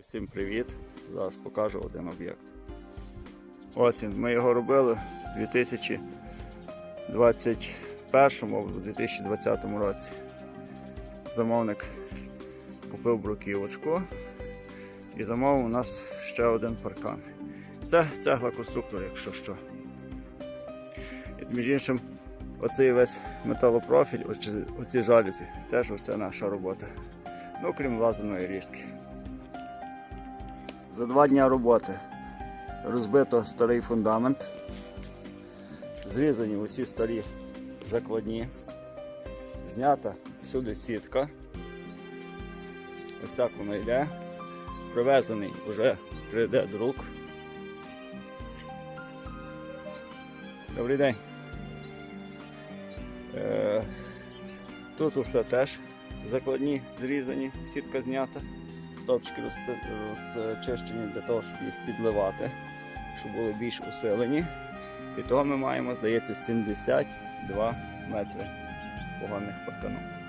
Всім привіт! Зараз покажу один об'єкт. Ось він. Ми його робили у 2021 або 2020 році. Замовник купив бруківочку і замовив у нас ще один паркан. Це цегла конструктор, якщо що. І між іншим, оцей весь металопрофіль, оці жалюзі, теж ось це наша робота. Ну, крім лазерної різки. За два дні роботи розбито старий фундамент, зрізані усі старі закладні, знята всюди сітка. Ось так воно йде. Привезений вже 3D-друк. Добрий день. Е, Тут усе теж закладні зрізані, сітка знята стовпчики розчищені для того, щоб їх підливати, щоб були більш усилені. І того ми маємо, здається, 72 метри поганих паркану.